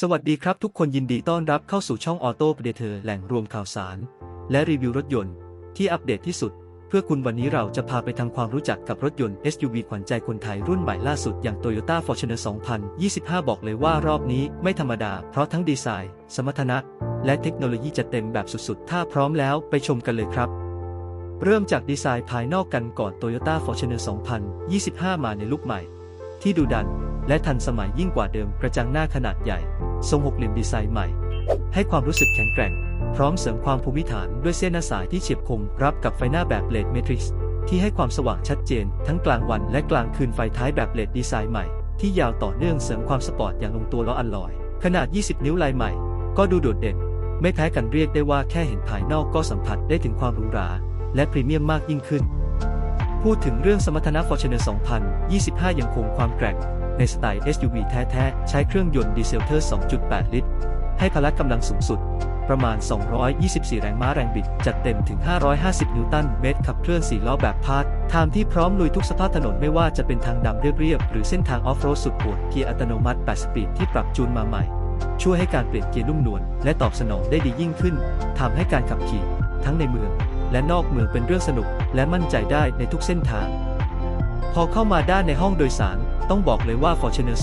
สวัสดีครับทุกคนยินดีต้อนรับเข้าสู่ช่อง Auto Predator แหล่งรวมข่าวสาร และรีวิวรถยนต์ ที่อัปเดตที่สุด เพื่อคุณวันนี้เราจะพาไปทำความรู้จักกับรถยนต์ SUV ขวัญใจคนไทยรุ่นใหม่ล่าสุดอย่าง Toyota Fortuner 2025 บอกเลยว่ารอบนี้ไม่ธรรมดา เพราะทั้งดีไซน์ สมรรถนะ และเทคโนโลยีจะเต็มแบบสุดๆ ถ้าพร้อมแล้วไปชมกันเลยครับเริ่มจากดีไซน์ภายนอกกันก่อน Toyota Fortuner 2025 มาในลุคใหม่ ที่ดูดัน และทันสมัยยิ่งกว่าเดิมกระจังหน้าขนาดใหญ่ ทรงหกเหลี่ยมดีไซน์ใหม่ ให้ความรู้สึกแข็งแกร่ง พร้อมเสริมความภูมิฐานด้วยเส้นหน้าสายที่เฉียบคมรับกับไฟหน้าแบบเลดเมทริกซ์ที่ให้ความสว่างชัดเจน ทั้งกลางวันและกลางคืนไฟท้ายแบบเลดดีไซน์ใหม่ ที่ยาวต่อเนื่องเสริมความสปอร์ตอย่างลงตัวล้ออัลลอย ขนาด 20 นิ้วลายใหม่ ก็ดูโดดเด่น ไม่แพ้กันเรียกได้ว่าแค่เห็นภายนอกก็สัมผัสได้ถึงความหรูหราและพรีเมียมมากยิ่งขึ้น พูดถึงเรื่องสมรรถนะ Fortuner 2025 ยังคงความแกร่ง ในสไตล์ SUV แท้ ๆ ใช้เครื่องยนต์ดีเซลเทอร์ 2.8 ลิตร ให้พละกำลังสูงสุด ประมาณ 224 แรงม้าแรงบิด จัดเต็มถึง 550 นิวตันเมตร ขับเคลื่อน4ล้อแบบพาร์ทไทม์ที่พร้อมลุยทุกสภาพถนนไม่ว่าจะเป็นทางดำเรียบ ๆ หรือเส้นทางออฟโรดสุดโหดเกียร์อัตโนมัติ 8 สปีดที่ปรับจูนมาใหม่ ช่วยให้การเปลี่ยนเกียร์นุ่มนวลและตอบสนองได้ดียิ่งขึ้นทำให้การขับขี่ ทั้งในเมือง และนอกเมืองเป็นเรื่องสนุก และมั่นใจได้ในทุกเส้นทางพอเข้ามาด้านในห้องโดยสาร ต้องบอกเลยว่า Fortuner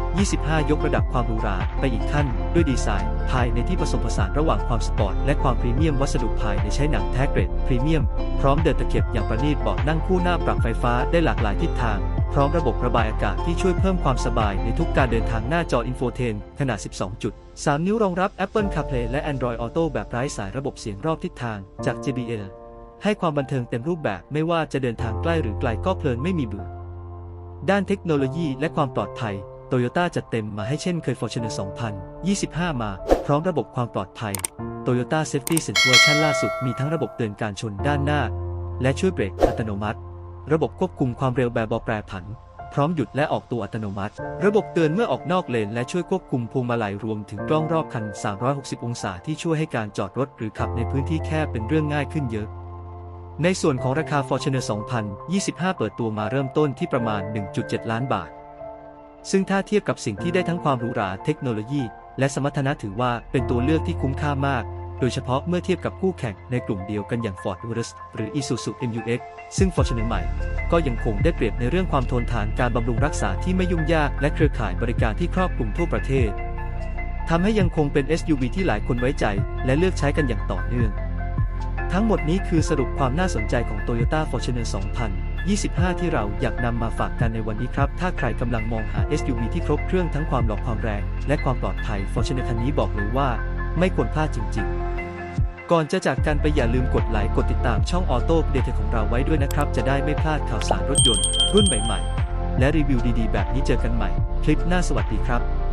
2025 ยกระดับความหรูหราไปอีกขั้น ด้วยดีไซน์ ภายในที่ผสมผสานระหว่างความสปอร์ต และความพรีเมียมวัสดุภายในใช้หนังแท้เกรดพรีเมียม พร้อมเดินตะเข็บอย่างประณีตเบาะนั่งคู่หน้าปรับไฟฟ้าได้หลากหลายทิศทาง พร้อมระบบระบายอากาศที่ช่วยเพิ่มความสบายในทุกการเดินทางหน้าจออินโฟเทนขนาด 12จุด3นิ้วรองรับ Apple CarPlay และ Android Auto แบบไร้สายระบบเสียงรอบทิศทางจาก JBL ให้ความบันเทิงเต็มรูปแบบไม่ว่าจะเดินทางใกล้หรือไกลก็เพลินไม่มีเบื่อ ด้านเทคโนโลยีและความปลอดภัย โตโยต้าจัดเต็มมาให้เช่นเคย Fortuner 2025 มา พร้อมระบบความปลอดภัย Toyota Safety Sense เวอร์ชันล่าสุดมีทั้งระบบเตือนการชนด้านหน้า และช่วยเบรกอัตโนมัติ ระบบควบคุมความเร็วแบบบาแปรผัน พร้อมหยุดและออกตัวอัตโนมัติ ระบบเตือนเมื่อออกนอกเลน และช่วยควบคุมพวงมาลัยรวมถึงกล้องรอบคัน 360 องศาที่ช่วยให้การจอดรถหรือขับในพื้นที่แคบเป็นเรื่องง่ายขึ้นเยอะ ในส่วนของราคา Fortuner 2025 เปิดตัวมาเริ่มต้นที่ประมาณ 1.7 ล้านบาท ซึ่งถ้าเทียบกับสิ่งที่ได้ทั้งความหรูหราเทคโนโลยี และสมรรถนะถือว่าเป็นตัวเลือกที่คุ้มค่ามาก โดยเฉพาะเมื่อเทียบกับคู่แข่งในกลุ่มเดียวกันอย่าง Ford Urus หรือ Isuzu MU-X ซึ่ง Fortuner ใหม่ ก็ยังคงได้เปรียบในเรื่องความทนทานการบำรุงรักษาที่ไม่ยุ่งยาก และเครือข่ายบริการที่ครอบคลุมทั่วประเทศทำให้ยังคงเป็น SUV ที่หลายคนไว้ใจ และเลือกใช้กันอย่างต่อเนื่อง ทั้งหมดนี้คือสรุปความน่าสนใจของ Toyota Fortuner 2025 ที่เราอยากนำมาฝากกันในวันนี้ครับ ถ้าใครกำลังมองหา SUV ที่ครบเครื่องทั้งความหล่อความแรง และความปลอดภัย Fortuner คันนี้บอกเลยว่า ไม่ควรพลาดจริง ๆ ก่อนจะจากกันไปอย่าลืมกดไลค์กดติดตามช่อง Auto Predator ของเราไว้ด้วยนะครับ จะได้ไม่พลาดข่าวสารรถยนต์รุ่นใหม่ ๆ และรีวิวดีๆ แบบนี้เจอกันใหม่ คลิปหน้าสวัสดีครับ